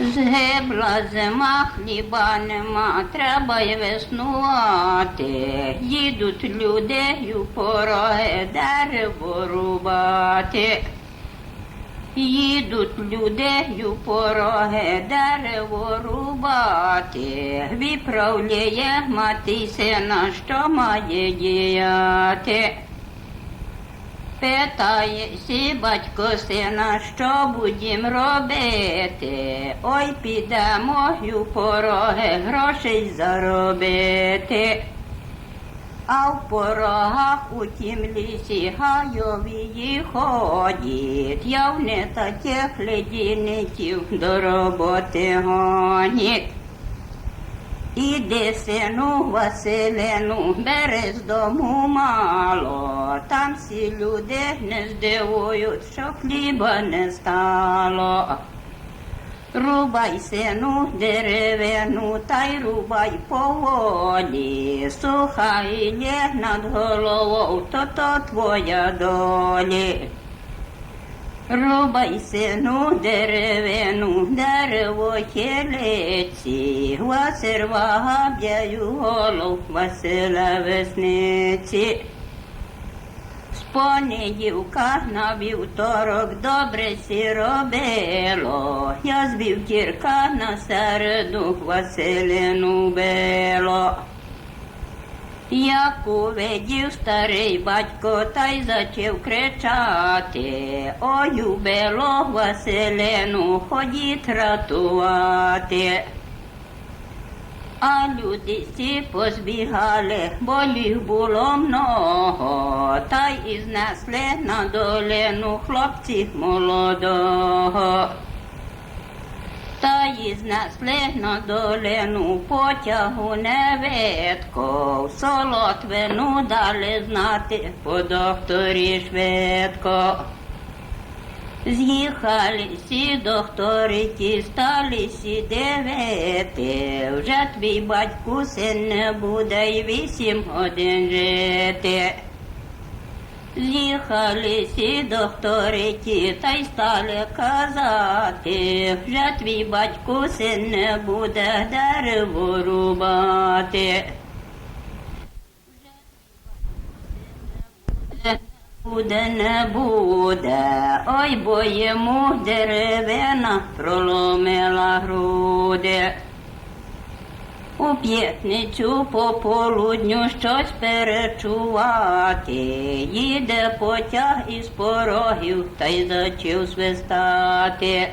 Згибла зима, хліба нема, треба й веснувати. Їдуть люди й у пороги дерево рубати. Їдуть люди й у пороги дерево рубати. Виправляє мати сина, що має діяти. Питає сі батько сина, що будім робити? Ой, підемо й у пороги грошей заробити. А в порогах у тім лісі гайові ходять, я в не таких ледінників до роботи гонять. Іди, сину Василину, бери з дому мало, там всі люди не здивують, що хліба не стало. Рубай, сину, деревину, та й рубай поволі, суха і лє над головою, то то твоя долі. Рубай сину деревину, дерево хилиці, Василь вагаб'яю голов Василя весниці. З понеділка на вівторок добре сі робило, я з вівтірка на середу Василину било. Як увидів старий батько та й зачав кричати, ой, убило Василину, ходіть ратувати. А люди всі позбігали, бо їх було много, та й і знесли на долину хлопців молодого. Та знесли на долину потягу невидко, в солотвину дали знати по докторі швидко. З'їхали всі доктори, ті стали сі дивити, вже твій батько син не буде й вісім годин жити. З'їхали всі доктори ті, та й стали казати, вже твій батько син не буде дерево рубати. Буде, не буде, ой, бо йому деревина проломила груди. У п'ятницю по полудню щось перечувати, їде потяг із порогів та й зачав свистати.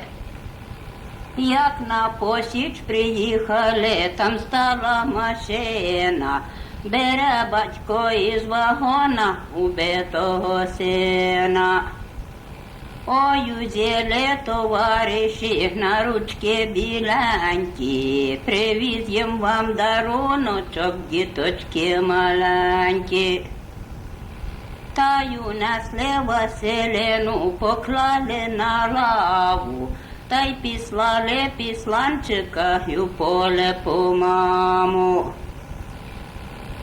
Як на посіч приїхали, там стала машина, бере батько із вагона убитого сина. Ой, узяли товариші на ручки біленькі, привіз їм вам даруночок, діточки маленькі. Та й унесли Василину, поклали на лаву, та й післали післанчика й у поле по маму.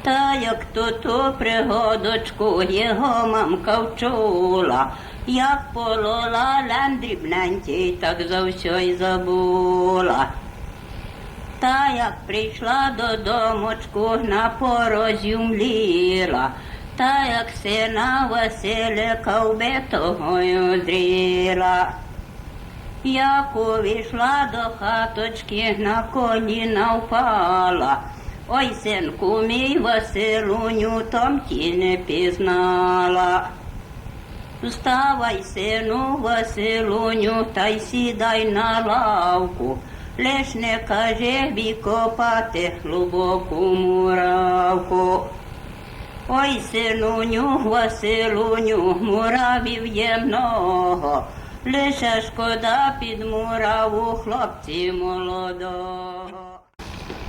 Та як то ту пригодочку його мамка вчула, як полола лем дрібненький, так за все й забула. Та як прийшла додомочку, на порозі мліла, та як сина Василика вбитого й. Як увійшла до хаточки, на коліна впала. Ой, синку мій Василуню, там ті не пізнала. Вставай, сину Василуню, та й сідай на лавку. Лиш не каже копати глибоку муравку. Ой, синуню, Василуню, муравів є много, лише шкода під мураву хлопці молодого.